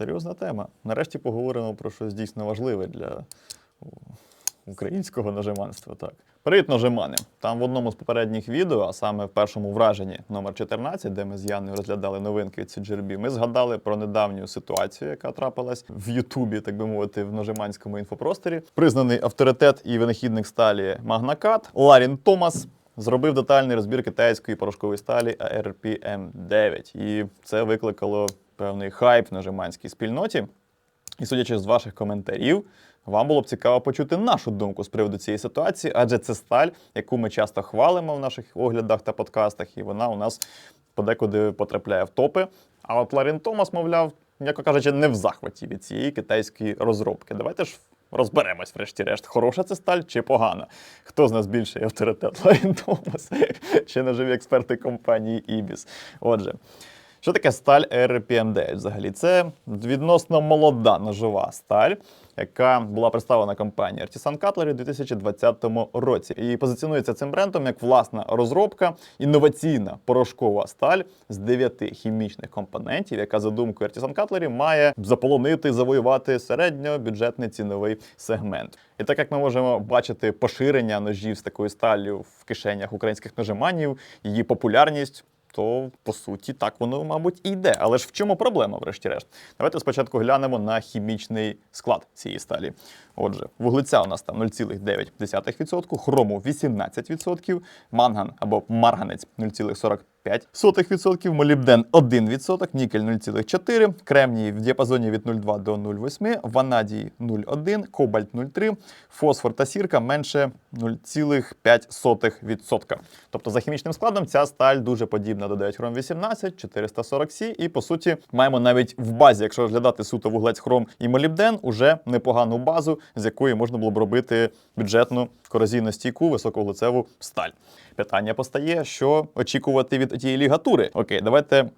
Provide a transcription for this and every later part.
Серйозна тема. Нарешті поговоримо про щось дійсно важливе для українського ножеманства. Так. Привіт, ножемани! Там в одному з попередніх відео, а саме в першому враженні номер 14, де ми з Яною розглядали новинки від CGRB, ми згадали про недавню ситуацію, яка трапилась в Ютубі, так би мовити, в ножеманському інфопросторі. Признаний авторитет і винахідник сталі Магнакат Ларін Томас. Зробив детальний розбір китайської порошкової сталі ARPM9. І це викликало певний хайп в ножеманській спільноті. І судячи з ваших коментарів, вам було б цікаво почути нашу думку з приводу цієї ситуації, адже це сталь, яку ми часто хвалимо в наших оглядах та подкастах, і вона у нас подекуди потрапляє в топи. А от Ларін Томас, мовляв, м'яко кажучи, не в захваті від цієї китайської розробки. Давайте ж розберемось, врешті-решт, хороша це сталь чи погана. Хто з нас більший авторитет? Ларін Томас чи ножові експерти компанії Ibis? Отже. Що таке сталь RPM9 взагалі? Це відносно молода ножова сталь, яка була представлена компанією Artisan Cutlery у 2020 році. І позиціонується цим брендом як власна розробка, інноваційна порошкова сталь з дев'яти хімічних компонентів, яка за думкою Artisan Cutlery має заполонити, завоювати середньобюджетний ціновий сегмент. І так як ми можемо бачити поширення ножів з такою сталлю в кишенях українських ножеманів, її популярність то по суті так воно, мабуть, і йде. Але ж в чому проблема, врешті-решт? Давайте спочатку глянемо на хімічний склад цієї сталі. Отже, вуглеця у нас там 0,9%, хрому 18%, манган або марганець 0,45%, молібден 1%, нікель 0,4%, кремній в діапазоні від 0,2 до 0,8, ванадій 0,1, кобальт 0,3, фосфор та сірка менше 0,5%. Тобто за хімічним складом ця сталь дуже подібна до 9 хром 18, 440 С, і по суті маємо навіть в базі, якщо розглядати суто вуглець хром і молібден, уже непогану базу, з якої можна було б робити бюджетну корозійно стійку високовуглецеву сталь. Питання постає, що очікувати від тієї лігатури. Окей, давайте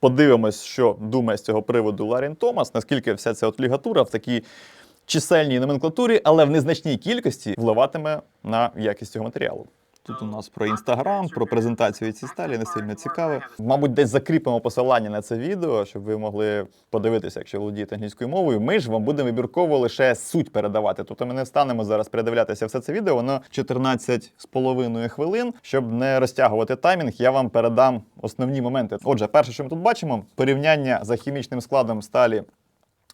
подивимось, що думає з цього приводу Ларін Томас, наскільки вся ця от лігатура в такій чисельній номенклатурі, але в незначній кількості впливатиме на якість цього матеріалу. Тут у нас про інстаграм, про презентацію цієї сталі не сильно цікаве. Мабуть, десь закріпимо посилання на це відео, щоб ви могли подивитися, якщо володієте англійською мовою. Ми ж вам будемо вибірково лише суть передавати. Тобто ми не станемо зараз передивлятися все це відео. Воно 14 з половиною хвилин. Щоб не розтягувати таймінг, я вам передам основні моменти. Отже, перше, що ми тут бачимо, порівняння за хімічним складом сталі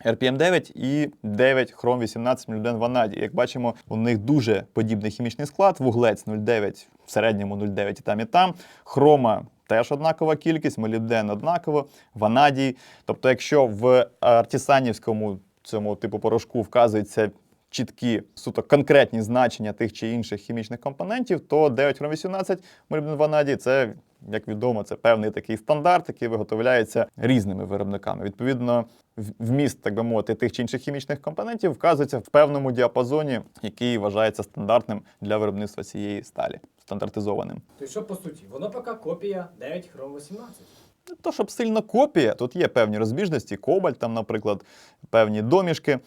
RPM9 і 9 хром 18 молібден ванадій. Як бачимо, у них дуже подібний хімічний склад. Вуглець 0,9, в середньому 0,9 і там і там. Хрома теж однакова кількість, молібден однаково, ванадій. Тобто, якщо в артісанівському цьому типу порошку вказується чіткі суто конкретні значення тих чи інших хімічних компонентів, то 9 хром 18 молібден ванадій це. Як відомо, це певний такий стандарт, який виготовляється різними виробниками. Відповідно, вміст, так би мовити, тих чи інших хімічних компонентів вказується в певному діапазоні, який вважається стандартним для виробництва цієї сталі, стандартизованим. То що по суті, воно поки копія 9 хром 18. Не то, щоб сильно копія, тут є певні розбіжності, кобальт, там, наприклад, певні домішки.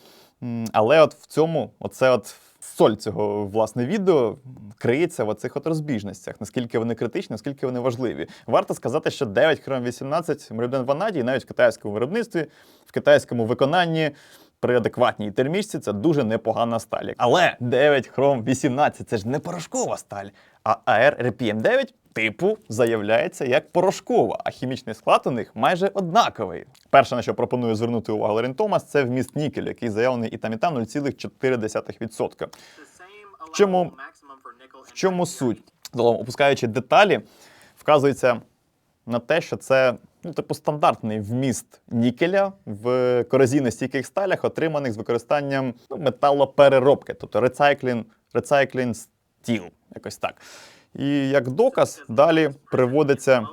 Але от в цьому, оце от соль цього власне відео криється в оцих от розбіжностях, наскільки вони критичні, наскільки вони важливі. Варто сказати, що 9 хром 18 молібден ванадій навіть в китайському виробництві, в китайському виконанні. При адекватній термічці це дуже непогана сталь. Але 9 хром 18 це ж не порошкова сталь, а AR RPM 9 типу заявляється як порошкова, а хімічний склад у них майже однаковий. Перше, на що пропоную звернути увагу Ларін Томас, це вміст нікелю, який заявлений і там, і там 0,4%. В чому, В чому суть? Загалом, опускаючи деталі, вказується на те, що це ну, типу стандартний вміст нікеля в корозійно-стійких сталях, отриманих з використанням ну, металопереробки, тобто recycling, recycling steel, якось так. І як доказ далі приводиться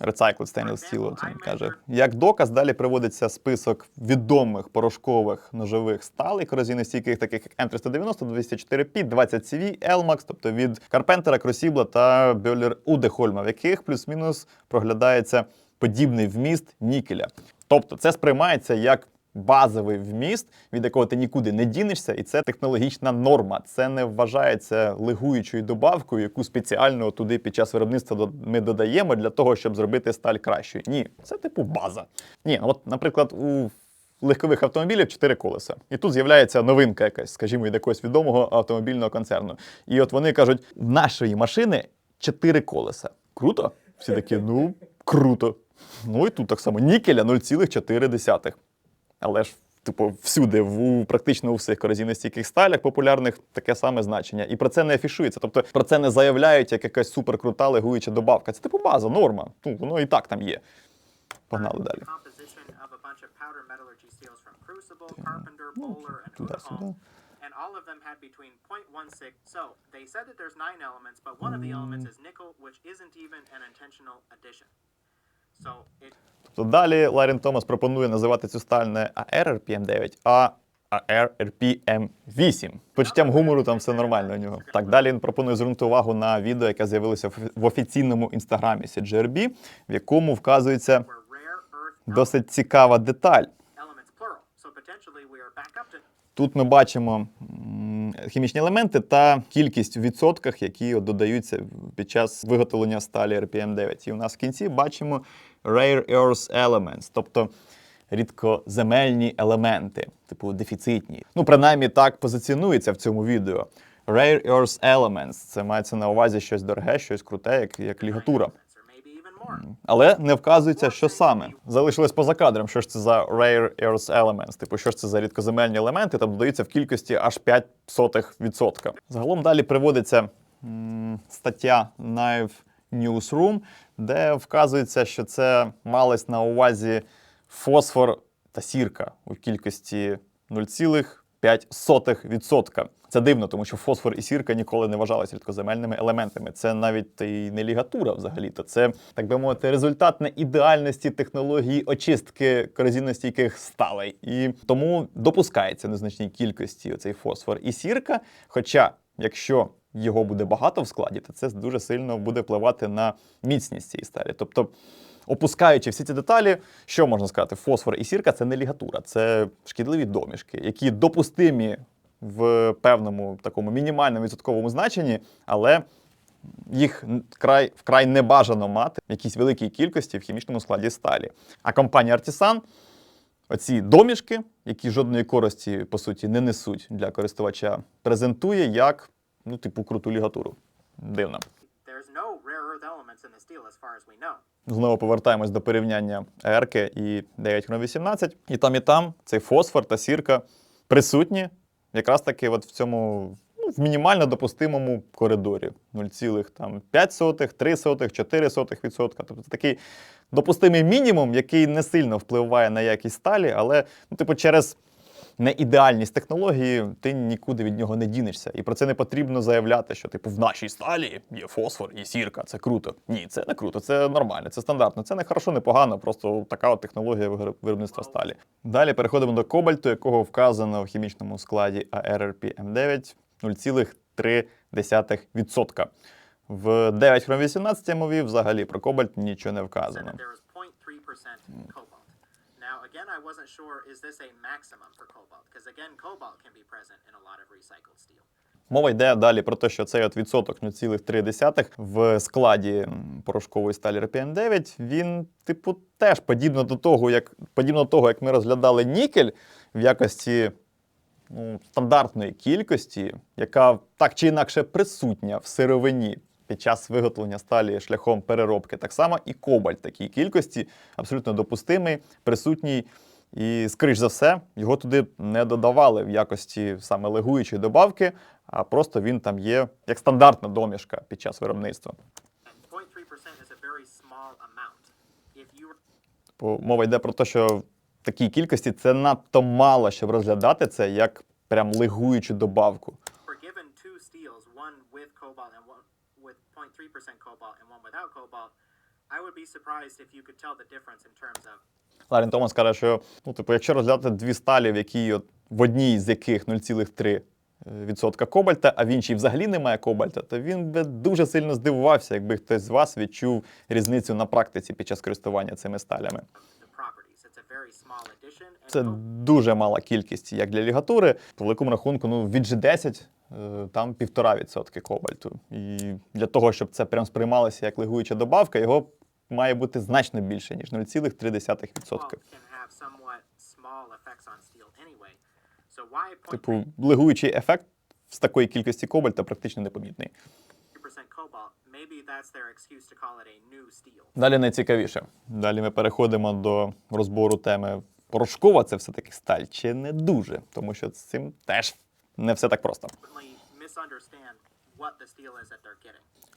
Recycled Stainless Steel, він каже. Як доказ далі приводиться список відомих порошкових ножових сталей корозійностійких, таких як М390, 204P, 20CV, Elmax, тобто від Карпентера, Кросібла та Бьолер Удехольма, в яких плюс-мінус проглядається подібний вміст нікеля. Тобто це сприймається як базовий вміст, від якого ти нікуди не дінешся, і це технологічна норма. Це не вважається лигуючою добавкою, яку спеціально туди під час виробництва ми додаємо для того, щоб зробити сталь кращою. Ні, це типу база. Ні, от, наприклад, у легкових автомобілів чотири колеса. І тут з'являється новинка якась, скажімо, від якогось відомого автомобільного концерну. І от вони кажуть: нашої машини чотири колеса. Круто? Всі такі, ну, круто. Ну і тут так само нікеля 0,4. Але ж, типу, всюди, в практично у всіх корозійностійких сталях популярних таке саме значення. І про це не афішується. Тобто про це не заявляють як якась суперкрута легуюча добавка. Це типу база, норма. Ну, воно і так там є. Погнали далі. And туди-сюди. And all of them had between 0.16. So they said that there's nine elements, but one of the elements is nickel, which isn't even an intentional addition. Тобто далі Ларін Томас пропонує називати цю сталь не ARRPM9, а ARRPM8. Почуттям гумору там все нормально у нього. Так, далі він пропонує звернути увагу на відео, яке з'явилося в- офіційному інстаграмі CGRB, в якому вказується досить цікава деталь. Тут ми бачимо хімічні елементи та кількість в відсотках, які додаються під час виготовлення сталі RPM9. І у нас в кінці бачимо rare earth elements, тобто рідкоземельні елементи, типу дефіцитні. Ну, принаймні так позиціонується в цьому відео. Rare earth elements – це мається на увазі щось дороге, щось круте, як, як лігатура. Але не вказується, що саме. Залишилось поза кадром, що ж це за rare earth elements, типу, що ж це за рідкоземельні елементи, там додаються в кількості аж 0,05%. Загалом далі приводиться стаття Knife Newsroom, де вказується, що це малось на увазі фосфор та сірка у кількості 0,5%. Це дивно, тому що фосфор і сірка ніколи не вважалися рідкоземельними елементами. Це навіть і не лігатура взагалі-то. Це, так би мовити, результат не ідеальності технології очистки корозійностійких сталей. І тому допускається в незначній кількості оцей фосфор і сірка. Хоча, якщо його буде багато в складі, то це дуже сильно буде впливати на міцність цієї сталі. Тобто, Опускаючи всі ці деталі, що можна сказати? Фосфор і сірка це не лігатура, це шкідливі домішки, які допустимі в певному такому мінімальному відсотковому значенні, але їх вкрай, вкрай не бажано мати в якійсь великій кількості в хімічному складі сталі. А компанія Artisan оці домішки, які жодної користі, по суті, не несуть для користувача, презентує як ну, типу круту лігатуру. Дивно. Знову повертаємось до порівняння ЕРК і 9Х18. І там, і там цей фосфор та сірка присутні якраз таки от в цьому ну, в мінімально допустимому коридорі 0,5, 3, 4%. Тобто такий допустимий мінімум, який не сильно впливає на якість сталі, але ну, типу, через неідеальність технології ти нікуди від нього не дінешся. І про це не потрібно заявляти, що типу в нашій сталі є фосфор і сірка. Це круто. Ні, це не круто, це нормально, це стандартно. Це не хорошо, не погано, просто така от технологія виробництва сталі. Далі переходимо до кобальту, якого вказано в хімічному складі ARRP-M9 0,3%. В 9 хром 18 мові взагалі про кобальт нічого не вказано. that there was 0.3% cobalt. Now, again, I wasn't sure, is this a maximum for cobalt? Because again, cobalt can be present in a lot of recycled steel. Мова йде далі про те, що цей от відсоток 0,3 в складі порошкової сталі RPM9, він, типу, теж подібно до того, як подібно до того, як ми розглядали нікель в якості ну, стандартної кількості, яка так чи інакше присутня в сировині під час виготовлення сталі шляхом переробки, так само і кобальт такій кількості абсолютно допустимий, присутній. І, скоріш за все, його туди не додавали в якості саме легуючої добавки, а просто він там є як стандартна домішка під час виробництва. And 0.3% is a very small amount. If Бо мова йде про те, що в такій кількості це надто мало, щоб розглядати це як прям легуючу добавку. given two steels, one with cobalt and one with 0.3% cobalt and one without cobalt, I would be surprised if you could tell the difference in terms of Ларін Томас каже, що ну, типу, якщо розглядати дві сталі, в якій от, в одній з яких 0,3 відсотка кобальта, а в іншій взагалі немає кобальта, то він би дуже сильно здивувався, якби хтось з вас відчув різницю на практиці під час користування цими сталями. Це дуже мала кількість, як для лігатури. По великому рахунку, ну від G10 е, там півтора відсотки кобальту. І для того, щоб це прям сприймалося як лигуюча добавка, його має бути значно більше, ніж 0,3%. well, can have somewhat small effects on steel anyway. So why point Типу, лигуючий ефект з такої кількості кобальта практично непомітний. 3% cobalt? Maybe that's their excuse to call it a new steel. Далі найцікавіше. Далі ми переходимо до розбору теми порошкова це все-таки сталь чи не дуже, тому що з цим теж не все так просто.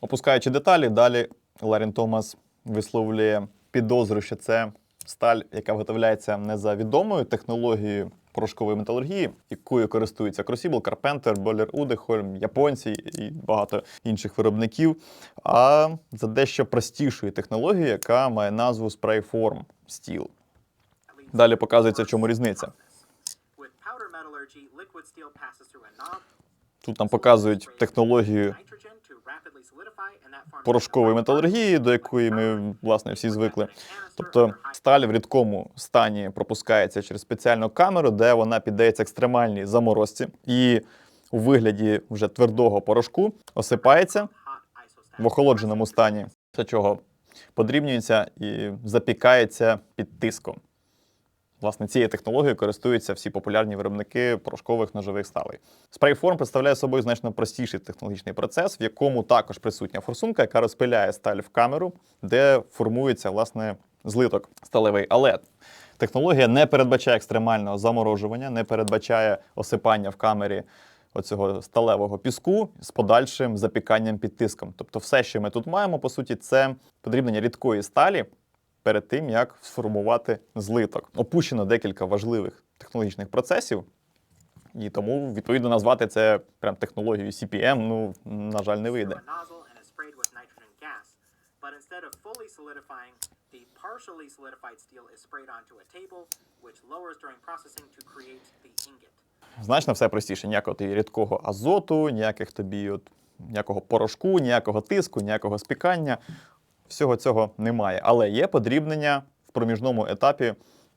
Опускаючи деталі, далі Ларін Томас висловлює підозру, що це сталь, яка виготовляється не за відомою технологією порошкової металургії, якою користуються Crucible, Carpenter, Boiler Udehol, японці і багато інших виробників, а за дещо простішою технологією, яка має назву Sprayform Steel. Далі показується, в чому різниця. Тут нам показують технологію nitrogen to rapidly solidify, and that forms порошкової металургії, до якої ми власне всі звикли. Тобто сталь в рідкому стані пропускається через спеціальну камеру, де вона піддається екстремальній заморозці, і у вигляді вже твердого порошку осипається в охолодженому стані, після чого подрібнюється і запікається під тиском. Власне, цією технологією користуються всі популярні виробники порошкових ножових сталей. Спрейформ представляє собою значно простіший технологічний процес, в якому також присутня форсунка, яка розпиляє сталь в камеру, де формується власне злиток сталевий. Але технологія не передбачає екстремального заморожування, не передбачає осипання в камері оцього сталевого піску з подальшим запіканням під тиском. Тобто, все, що ми тут маємо, по суті, це подрібнення рідкої сталі перед тим, як сформувати злиток. Опущено декілька важливих технологічних процесів, і тому відповідно назвати це прям технологією CPM, ну на жаль, не вийде. But instead of fully solidifying, the partially solidified steel is sprayed onto a table, which lowers during processing to create the ingot. Значно все простіше. Ніякого тобі рідкого азоту, ніяких тобі от, ніякого порошку, ніякого тиску, ніякого спікання. Всього цього немає. Але є подрібнення в проміжному етапі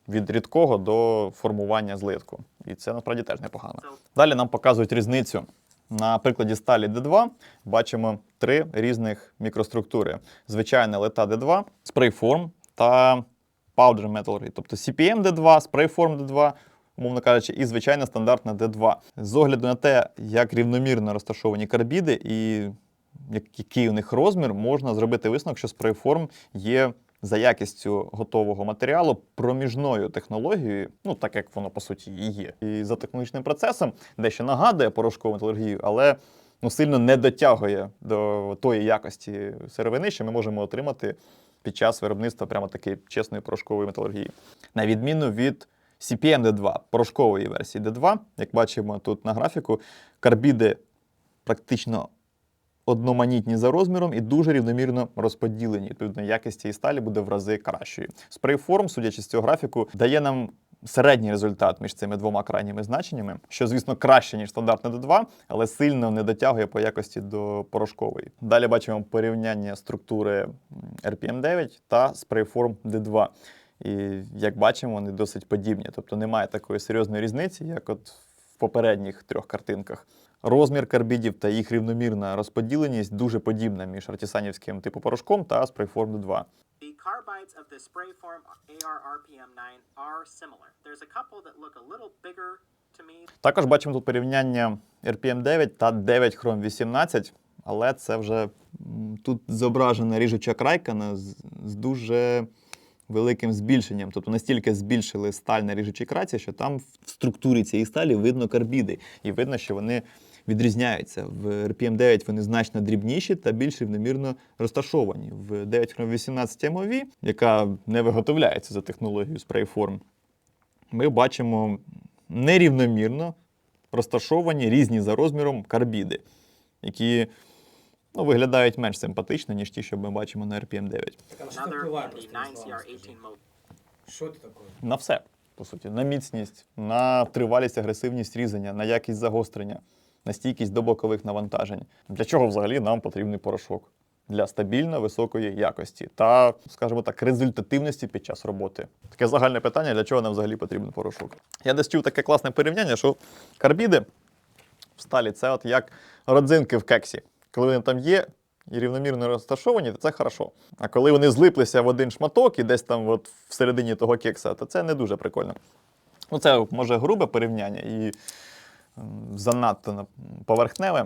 від рідкого до формування злитку. І це насправді теж непогано. Далі нам показують різницю. На прикладі сталі D2 бачимо три різних мікроструктури: звичайна лета D2, Sprayform та Powder Metallurgy. Тобто CPM D2, Sprayform D2, умовно кажучи, і звичайна стандартна D2. З огляду на те, як рівномірно розташовані карбіди і який у них розмір, можна зробити висновок, що Sprayform є за якістю готового матеріалу проміжною технологією, ну так як воно по суті і є. І за технологічним процесом дещо нагадує порошкову металургію, але ну, сильно не дотягує до тої якості сировини, що ми можемо отримати під час виробництва прямо такої чесної порошкової металургії. На відміну від CPM D2, порошкової версії D2, як бачимо тут на графіку, карбіди практично одноманітні за розміром і дуже рівномірно розподілені. Відповідно, якість цієї сталі буде в рази кращою. Спрейформ, судячи з цього графіку, дає нам середній результат між цими двома крайніми значеннями, що, звісно, краще, ніж стандартне D2, але сильно не дотягує по якості до порошкової. Далі бачимо порівняння структури м, RPM9 та Sprayform D2. І як бачимо, вони досить подібні. Тобто немає такої серйозної різниці, як от в попередніх трьох картинках. Розмір карбідів та їх рівномірна розподіленість дуже подібна між артісанівським типу порошком та Sprayform 2. The carbides of the Sprayform AR RPM9 are similar. There's a couple that look a little bigger to me. Також бачимо тут порівняння RPM 9 та 9 Chrome 18, але це вже тут зображена ріжуча крайка на- з, з дуже великим збільшенням. Тобто настільки збільшили сталь на ріжучій крайці, що там в структурі цієї сталі видно карбіди. І видно, що вони відрізняються. В RPM 9 вони значно дрібніші та більш рівномірно розташовані. В 9 Chrome 18 MOV, яка не виготовляється за технологією Sprayform, ми бачимо нерівномірно розташовані різні за розміром карбіди, які ну, виглядають менш симпатично, ніж ті, що ми бачимо на RPM 9. Так, а що ти Another впливає in просто the не знала, 9CR18 скажи. mode. Що ти таке? На все, по суті, на міцність, на тривалість, агресивність різання, на якість загострення, на стійкість до бокових навантажень. Для чого взагалі нам потрібний порошок? для стабільно високої якості та, скажімо так, результативності під час роботи. Таке загальне питання, для чого нам взагалі потрібен порошок. Я десь чув таке класне порівняння, що карбіди в сталі це от як родзинки в кексі. Коли вони там є і рівномірно розташовані, то це хорошо. А коли вони злиплися в один шматок і десь там от всередині того кекса, то це не дуже прикольно. Ну, це може грубе порівняння і занадто поверхневе,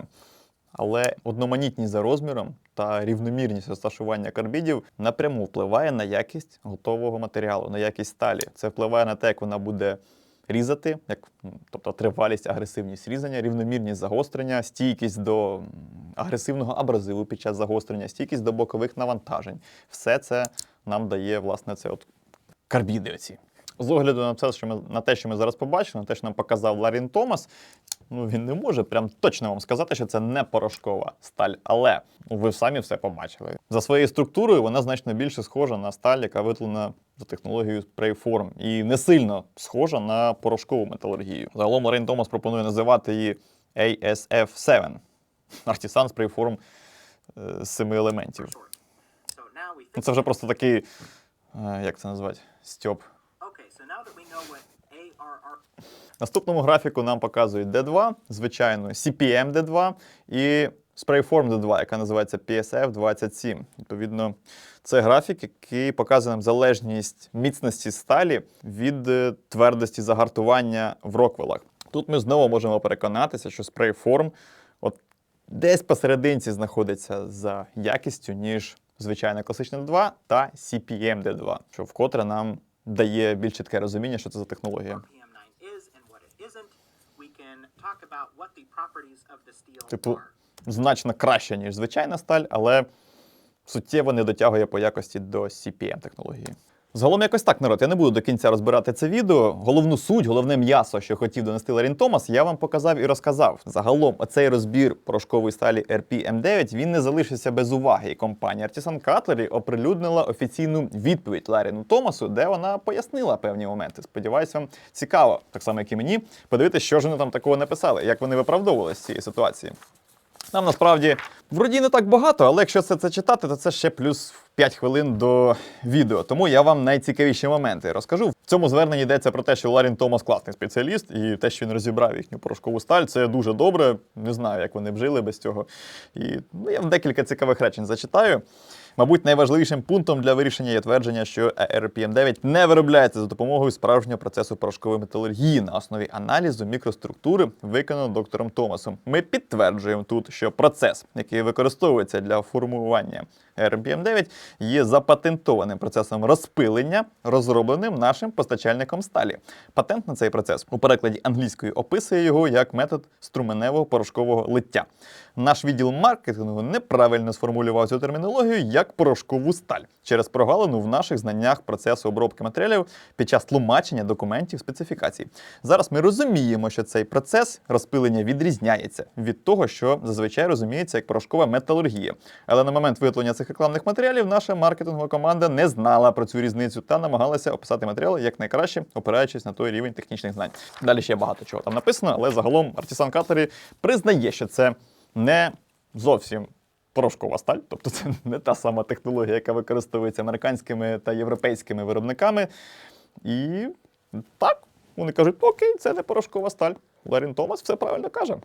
але одноманітність за розміром та рівномірність розташування карбідів напряму впливає на якість готового матеріалу, на якість сталі. Це впливає на те, як вона буде різати, як, тобто тривалість, агресивність різання, рівномірність загострення, стійкість до агресивного абразиву під час загострення, стійкість до бокових навантажень. Все це нам дає власне це от карбіди. Оці. З огляду на це, що ми на те, що ми зараз побачили, на те, що нам показав Ларін Томас, ну він не може прям точно вам сказати, що це не порошкова сталь. Але ви самі все побачили. За своєю структурою вона значно більше схожа на сталь, яка витлена за технологією Sprayform, і не сильно схожа на порошкову металургію. Загалом Ларін Томас пропонує називати її ASF7 Artisan Sprayform е, з семи елементів. Ну. Це вже просто такий, е, як це назвати, стьоп. Наступному графіку нам показують D2, звичайно, CPM D2 і Sprayform D2, яка називається PSF 27. Відповідно, це графік, який показує нам залежність міцності сталі від е, твердості загартування в роквелах. Тут ми знову можемо переконатися, що Sprayform от десь посерединці знаходиться за якістю, ніж звичайна класична D2 та CPM D2, що вкотре нам дає більш чітке розуміння, що це за технологія. PM9 is and what it isn't, we can talk about what the properties of the steel Типу, значно краще, ніж звичайна сталь, але суттєво не дотягує по якості до CPM технології. Загалом якось так, народ. Я не буду до кінця розбирати це відео. Головну суть, головне м'ясо, що хотів донести Ларін Томас, я вам показав і розказав. Загалом, оцей розбір порошкової сталі RP-M9 він не залишився без уваги. І компанія Artisan Cutlery оприлюднила офіційну відповідь Ларіну Томасу, де вона пояснила певні моменти. Сподіваюсь, вам цікаво, так само як і мені, подивитися, що ж вони там такого написали, як вони виправдовувалися з цієї ситуації. Нам насправді вроді не так багато, але якщо це, це читати, то це ще плюс 5 хвилин до відео. Тому я вам найцікавіші моменти розкажу. В цьому зверненні йдеться про те, що Ларін Томас класний спеціаліст, і те, що він розібрав їхню порошкову сталь, це дуже добре. Не знаю, як вони б жили без цього. І ну, я вам декілька цікавих речень зачитаю. Мабуть, найважливішим пунктом для вирішення є твердження, що RPM9 не виробляється за допомогою справжнього процесу порошкової металургії на основі аналізу мікроструктури, виконаного доктором Томасом. Ми підтверджуємо тут, що процес, який використовується для формування RPM9, є запатентованим процесом розпилення, розробленим нашим постачальником сталі. Патент на цей процес у перекладі англійської описує його як метод струменевого порошкового лиття. Наш відділ маркетингу неправильно сформулював цю термінологію як порошкову сталь через прогалину в наших знаннях процесу обробки матеріалів під час тлумачення документів специфікацій. Зараз ми розуміємо, що цей процес розпилення відрізняється від того, що зазвичай розуміється як порошкова металургія. Але на момент виготовлення цих рекламних матеріалів наша маркетингова команда не знала про цю різницю та намагалася описати матеріали як найкраще, опираючись на той рівень технічних знань. Далі ще багато чого там написано, але загалом Artisan Cutlery признає, що це не зовсім порошкова сталь, тобто це не та сама технологія, яка використовується американськими та європейськими виробниками. І так, вони кажуть, окей, це не порошкова сталь. Ларін Томас все правильно каже.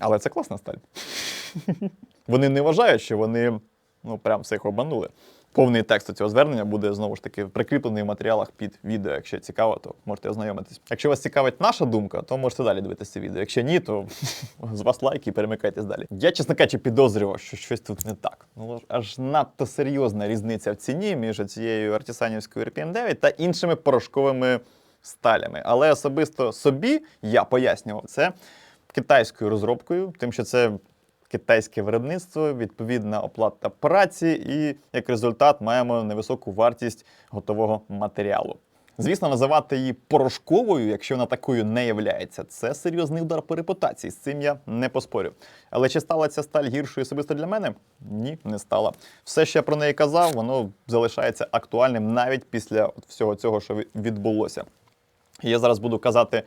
Але це класна сталь. Вони не вважають, що вони ну, прям всіх обманули. Повний текст цього звернення буде знову ж таки прикріплений в матеріалах під відео. Якщо цікаво, то можете ознайомитись. Якщо вас цікавить наша думка, то можете далі дивитися це відео. Якщо ні, то з вас лайк і перемикайтесь далі. Я, чесно кажучи, підозрював, що щось тут не так. Ну аж надто серйозна різниця в ціні між цією артисанівською RPM9 та іншими порошковими сталями. Але особисто собі я пояснював це китайською розробкою, тим, що це китайське виробництво, відповідна оплата праці, і як результат маємо невисоку вартість готового матеріалу. Звісно, називати її порошковою, якщо вона такою не являється, це серйозний удар по репутації. З цим я не поспорю. Але чи стала ця сталь гіршою особисто для мене? Ні, не стала. Все, що я про неї казав, воно залишається актуальним навіть після всього цього, що відбулося. Я зараз буду казати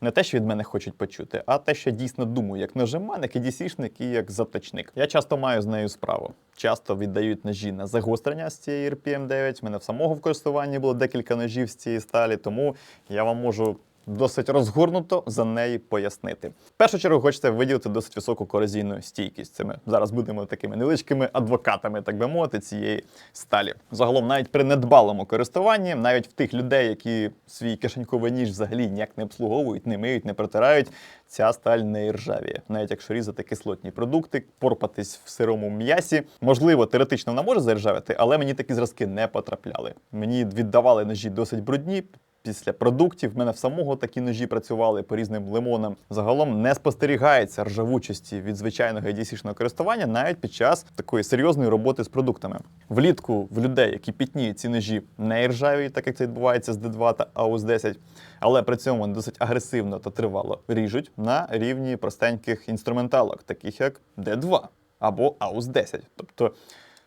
Не те, що від мене хочуть почути, а те, що я дійсно думаю, як ножеманик і дісішник, і як заточник. Я часто маю з нею справу. Часто віддають ножі на загострення з цієї RPM 9. У мене в самого в користуванні було декілька ножів з цієї сталі, тому я вам можу досить розгорнуто за неї пояснити. В першу чергу хочеться виділити досить високу корозійну стійкість. Це ми зараз будемо такими невеличкими адвокатами, так би мовити, цієї сталі. Загалом, навіть при недбалому користуванні, навіть в тих людей, які свій кишеньковий ніж взагалі ніяк не обслуговують, не миють, не протирають, ця сталь не іржавіє. Навіть якщо різати кислотні продукти, порпатись в сирому м'ясі. Можливо, теоретично вона може заіржавити, але мені такі зразки не потрапляли. Мені віддавали ножі досить брудні. Після продуктів в мене в самого такі ножі працювали по різним лимонам. Загалом не спостерігається ржавучості від звичайного EDC-шного користування навіть під час такої серйозної роботи з продуктами. Влітку в людей, які пітніють ці ножі, не іржаві, так як це відбувається з D2 та AUS 10, але при цьому вони досить агресивно та тривало ріжуть на рівні простеньких інструменталок, таких як D2 або AUS 10. Тобто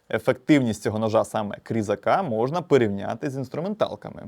ефективність цього ножа саме крізака можна порівняти з інструменталками.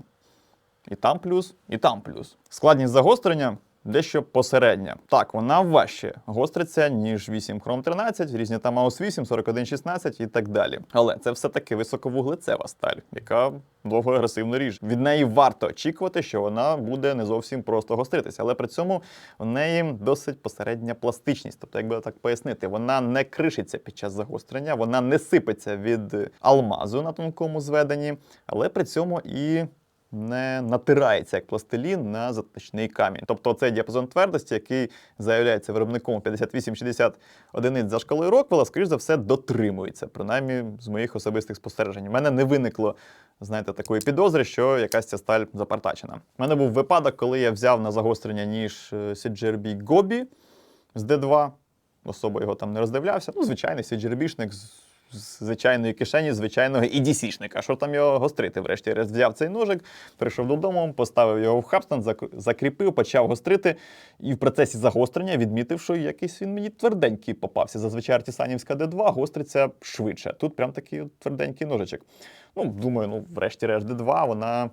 І там плюс, і там плюс. Складність загострення дещо посередня. Так, вона важче гостриться, ніж 8 Chrome 13, різні там AUS 8, 41, 16 і так далі. Але це все-таки високовуглецева сталь, яка довго агресивно ріже. Від неї варто очікувати, що вона буде не зовсім просто гостритися, але при цьому в неї досить посередня пластичність. Тобто, як би так пояснити, вона не кришиться під час загострення, вона не сипеться від алмазу на тонкому зведенні, але при цьому і не натирається як пластилін на заточний камінь. Тобто цей діапазон твердості, який заявляється виробником 58-60 одиниць за шкалою Роквелла, скоріш за все, дотримується, принаймні з моїх особистих спостережень. У мене не виникло, знаєте, такої підозри, що якась ця сталь запартачена. У мене був випадок, коли я взяв на загострення ніж е, CGRB Gobi з D2. Особо його там не роздивлявся. Ну, звичайний CGRB-шник з звичайної кишені, звичайного EDC-шника. Що там його гострити? Врешті решт взяв цей ножик, прийшов додому, поставив його в хабстан, закріпив, почав гострити. І в процесі загострення відмітив, що якийсь він мені тверденький попався. Зазвичай артісанівська Д2 гостриться швидше. Тут прям такий тверденький ножичок. Ну, думаю, ну, врешті-решт Д2 вона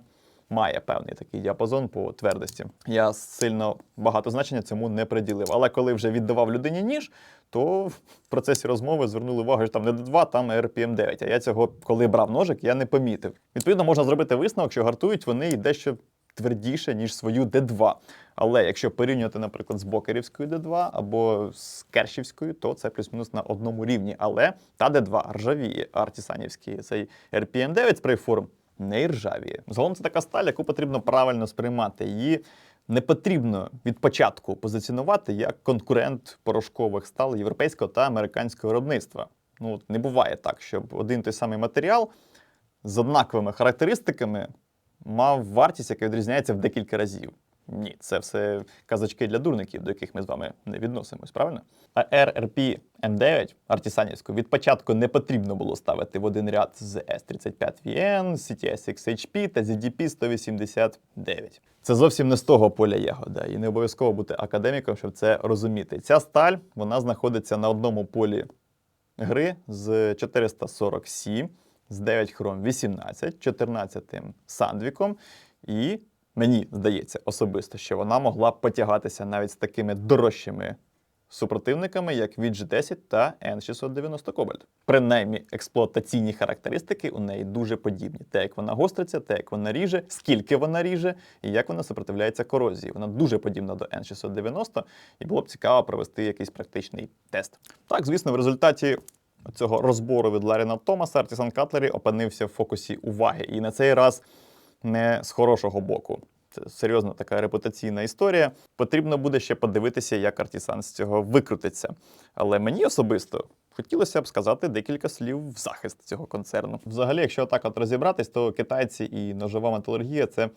має певний такий діапазон по твердості. Я сильно багато значення цьому не приділив. Але коли вже віддавав людині ніж, то в процесі розмови звернули увагу, що там не D2, там RPM 9. А я цього, коли брав ножик, я не помітив. Відповідно, можна зробити висновок, що гартують вони і дещо твердіше, ніж свою D2. Але якщо порівнювати, наприклад, з бокерівською D2 або з кершівською, то це плюс-мінус на одному рівні. Але та D2 ржавіє, артісанівський цей RPM 9 спрейформ не іржавіє. Загалом це така сталь, яку потрібно правильно сприймати. Її не потрібно від початку позиціонувати як конкурент порошкових стал європейського та американського виробництва. Ну, от не буває так, щоб один той самий матеріал з однаковими характеристиками мав вартість, яка відрізняється в декілька разів. Ні, це все казочки для дурників, до яких ми з вами не відносимось, правильно? А RRP M9 артісанівську від початку не потрібно було ставити в один ряд з S35VN, CTS XHP та ZDP 189. Це зовсім не з того поля ягода, і не обов'язково бути академіком, щоб це розуміти. Ця сталь вона знаходиться на одному полі гри з 440C, з 9 хром 18, 14 сандвіком. І мені здається особисто, що вона могла потягатися навіть з такими дорожчими супротивниками, як VG 10 та N690 Cobalt. Принаймні, експлуатаційні характеристики у неї дуже подібні: те, як вона гостриться, те, як вона ріже, скільки вона ріже, і як вона супротивляється корозії. Вона дуже подібна до N690, і було б цікаво провести якийсь практичний тест. Так, звісно, в результаті. Цього розбору від Ларіна Томаса Артісан Катлері опинився в фокусі уваги. І на цей раз не з хорошого боку. Це серйозна така репутаційна історія. Потрібно буде ще подивитися, як Артісан з цього викрутиться. Але мені особисто хотілося б сказати декілька слів в захист цього концерну. Взагалі, якщо так от розібратись, то китайці і ножова металургія це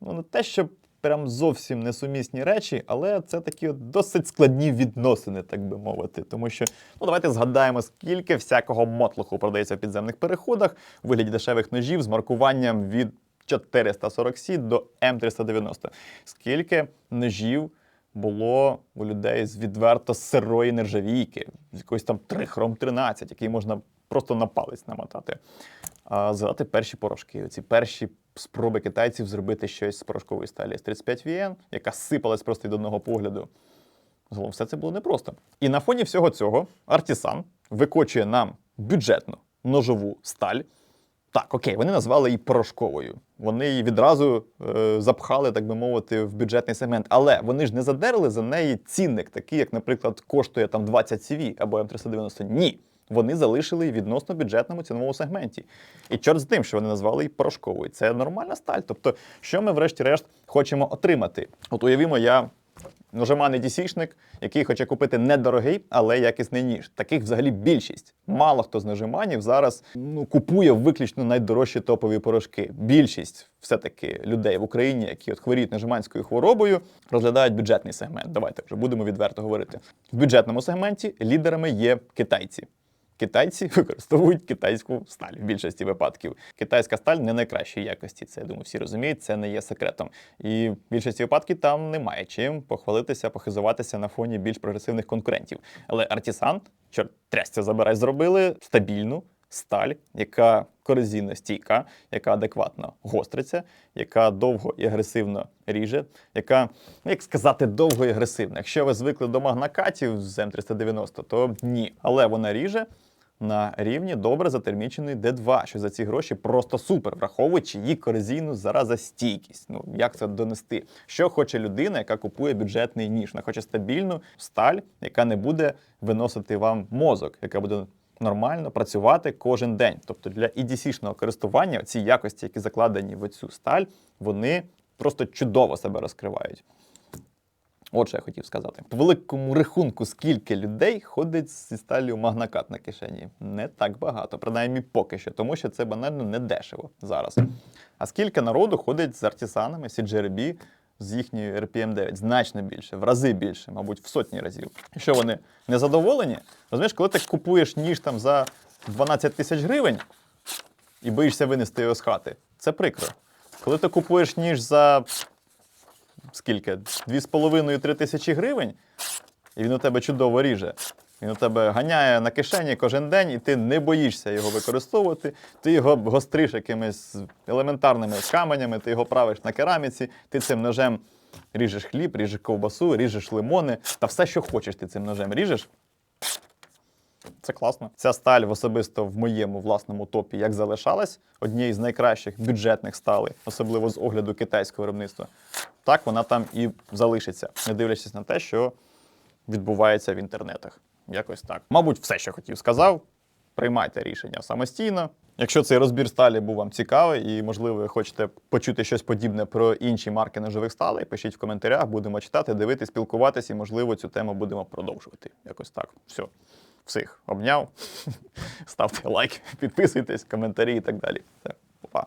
ну не те, що прям зовсім несумісні речі, але це такі от досить складні відносини, так би мовити. Тому що ну давайте згадаємо, скільки всякого мотлуху продається в підземних переходах у вигляді дешевих ножів з маркуванням від 440C до М390. Скільки ножів було у людей з відверто сирої нержавійки, з якоїсь там 3 хром 13, який можна просто на палець намотати. а, згадати перші порошки. Ці перші спроби китайців зробити щось з порошкової сталі С-35 VN, яка сипалась просто від одного погляду. Загалом все це було непросто. І на фоні всього цього Артісан викочує нам бюджетну ножову сталь. Так, окей, вони назвали її порошковою. Вони її відразу е, запхали, так би мовити, в бюджетний сегмент. Але вони ж не задерли за неї цінник, такий, як, наприклад, коштує там 20 CV або М390. Ні. Вони залишили її відносно бюджетному ціновому сегменті. І чорт з тим, що вони назвали її порошковою. Це нормальна сталь. Тобто, що ми, врешті-решт, хочемо отримати? От уявімо, я ножеманий дісішник, який хоче купити недорогий, але якісний ніж. Таких взагалі більшість. Мало хто з ножеманів зараз ну, купує виключно найдорожчі топові порошки. Більшість все-таки людей в Україні, які от хворіють ножеманською хворобою, розглядають бюджетний сегмент. Давайте вже будемо відверто говорити. В бюджетному сегменті лідерами є китайці. Китайці використовують китайську сталь в більшості випадків. Китайська сталь не найкращої якості. Це я думаю, всі розуміють, це не є секретом. І в більшості випадків там немає чим похвалитися, похизуватися на фоні більш прогресивних конкурентів. Але Артісан, чорт трясця забирай, зробили стабільну сталь, яка корозійно стійка, яка адекватно гостриться, яка довго і агресивно ріже, яка, ну як сказати, довго і агресивна. Якщо ви звикли до магнакатів з М390, то ні. Але вона ріже на рівні добре затермічений D2, що за ці гроші просто супер, враховуючи її корозійну заразостійкість. Ну як це донести? Що хоче людина, яка купує бюджетний ніж? Вона хоче стабільну сталь, яка не буде виносити вам мозок, яка буде нормально працювати кожен день. Тобто для EDC-шного користування ці якості, які закладені в цю сталь, вони просто чудово себе розкривають. От що я хотів сказати. По великому рахунку, скільки людей ходить зі сталлю магнакат на кишені? Не так багато, принаймні поки що, тому що це банально не дешево зараз. А скільки народу ходить з артисанами, CGRB, з їхньою RPM 9? Значно більше, в рази більше, мабуть, в сотні разів. Якщо вони не задоволені, розумієш, коли ти купуєш ніж там за 12 тисяч гривень і боїшся винести його з хати, це прикро. Коли ти купуєш ніж за скільки? 2,5-3 тисячі гривень, і він у тебе чудово ріже. Він у тебе ганяє на кишені кожен день, і ти не боїшся його використовувати. Ти його гостриш якимись елементарними каменями, ти його правиш на кераміці, ти цим ножем ріжеш хліб, ріжеш ковбасу, ріжеш лимони та все, що хочеш, ти цим ножем ріжеш. Це класно. Ця сталь в особисто в моєму власному топі як залишалась однією з найкращих бюджетних сталей, особливо з огляду китайського виробництва. Так вона там і залишиться, не дивлячись на те, що відбувається в інтернетах. Якось так. Мабуть, все, що хотів, сказав. Приймайте рішення самостійно. Якщо цей розбір сталі був вам цікавий і, можливо, ви хочете почути щось подібне про інші марки ножових сталей, пишіть в коментарях, будемо читати, дивитися, спілкуватися, і, можливо, цю тему будемо продовжувати. Якось так. Все. Всіх обняв. Ставте лайк, підписуйтесь, коментарі і так далі. Все, па.